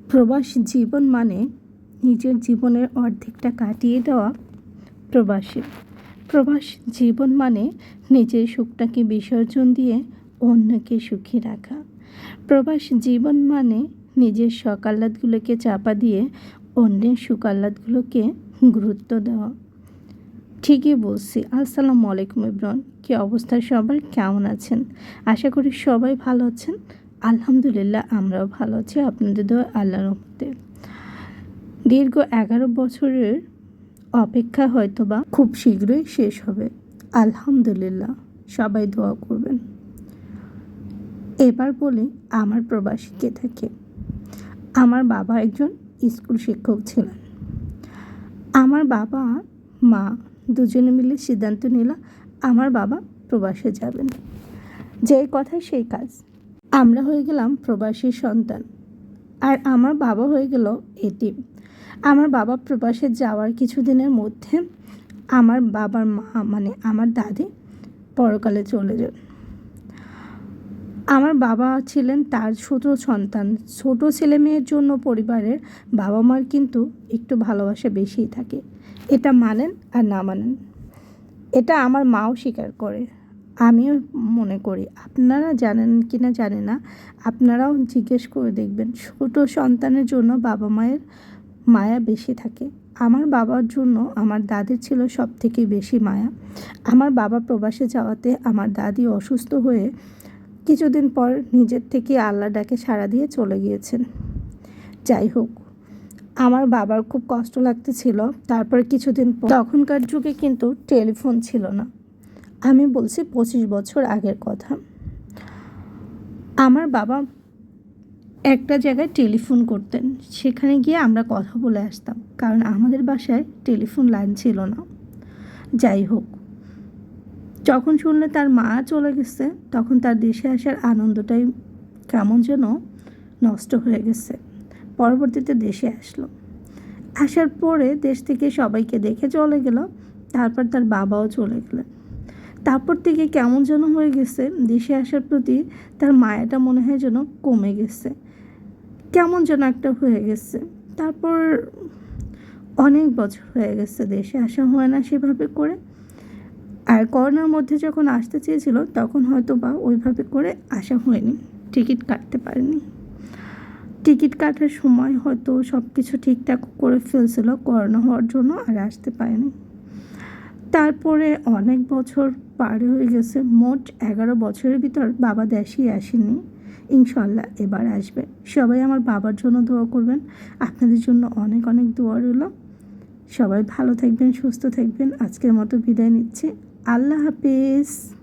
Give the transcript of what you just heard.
প্রবাস জীবন মানে নিজের জীবনের অর্ধেকটা কাটিয়ে দেওয়া প্রবাসী। প্রবাস জীবন মানে নিজের সুখটাকে বিসর্জন দিয়ে অন্যকে সুখী রাখা। প্রবাস জীবন মানে নিজের সকাল্লাদগুলোকে চাপা দিয়ে অন্যের সুকাল্লাদগুলোকে গুরুত্ব দেওয়া। ঠিকই বলছি। আসসালামু আলাইকুম ইব্রান কী অবস্থা সবার? কেমন আছেন? আশা করি সবাই ভালো আছেন। আলহামদুলিল্লাহ, আমরাও ভালো আছি। আপনাদের দোয়া আল্লাহর রহমতে। দীর্ঘ এগারো বছরের অপেক্ষা হয়তো বা খুব শীঘ্রই শেষ হবে। আলহামদুলিল্লাহ, সবাই দোয়া করবেন। এবার বলি, আমার প্রবাসী কে থাকে? আমার বাবা একজন স্কুল শিক্ষক ছিলেন। আমার বাবা, মা দুজনে মিলে সিদ্ধান্ত নিল আমার বাবা প্রবাসে যাবেন। যে কথা, সেই কাজ। আমরা হয়ে গেলাম প্রবাসী সন্তান। আর আমার বাবা হয়ে গেল এটি আমার বাবা প্রবাসে যাওয়ার কিছুদিনের মধ্যে আমার বাবার মা মানে আমার দাদি, পরকালে চলে যান। আমার বাবা ছিলেন তার ছোট সন্তান। ছোট ছেলে মেয়ের জন্য পরিবারের বাবা মার কিন্তু একটু ভালোবাসা বেশিই থাকে। এটা মানেন আর না মানেন। এটা আমার মাও স্বীকার করে। আমিও মনে করি। আপনারা জানেন কি না জানে না, আপনারাও জিজ্ঞেস করে দেখবেন। ছোট সন্তানের জন্য বাবা মায়ের মায়া বেশি থাকে। আমার বাবার জন্য আমার দাদির ছিল সব থেকে বেশি মায়া। আমার বাবা প্রবাসে যাওয়াতে আমার দাদি অসুস্থ হয়ে কিছুদিন পর নিজের থেকে আল্লাহ ডাকে সাড়া দিয়ে চলে গিয়েছেন। যাই হোক, আমার বাবার খুব কষ্ট লাগতেছিল। তারপর কিছুদিন পর তখনকার যুগে কিন্তু টেলিফোন ছিল না। আমি বলছি পঁচিশ বছর আগের কথা। আমার বাবা একটা জায়গায় টেলিফোন করতেন, সেখানে গিয়ে আমরা কথা বলে আসতাম, কারণ আমাদের বাসায় টেলিফোন লাইন ছিল না। যাই হোক, যখন শুনলে তার মা চলে গেছে, তখন তার দেশে আসার আনন্দটাই কেমন যেন নষ্ট হয়ে গেছে। পরবর্তীতে দেশে আসলো। আসার পরে দেশ থেকে সবাইকে দেখে চলে গেল, তারপর তার বাবাও চলে গেলেন। তারপর থেকে কেমন যেন হয়ে গেছে, দেশে আসার প্রতি তার মায়াটা মনে হয় যেন কমে গেছে। কেমন যেন একটা হয়ে গেছে। তারপর অনেক বছর হয়ে গেছে, দেশে আসা হয় না সেভাবে করে। আর করোনার মধ্যে যখন আসতে চেয়েছিল, তখন হয়তো বা ওইভাবে করে আসা হয়নি, টিকিট কাটতে পারেনি। টিকিট কাটার সময় হয়তো সব কিছু ঠিকঠাক করে ফেলছিল, করোনা হওয়ার জন্য আর আসতে পারেনি। তারপরে অনেক বছর পার হয়ে গেছে, মোট এগারো বছরের ভিতর বাবা দেশেই আসেনি ইনশাল্লাহ এবার আসবে। সবাই আমার বাবার জন্য দোয়া করবেন। আপনাদের জন্য অনেক অনেক দোয়া রইল। সবাই ভালো থাকবেন, সুস্থ থাকবেন। আজকের মতো বিদায় নিচ্ছি। আল্লাহ হাফিজ।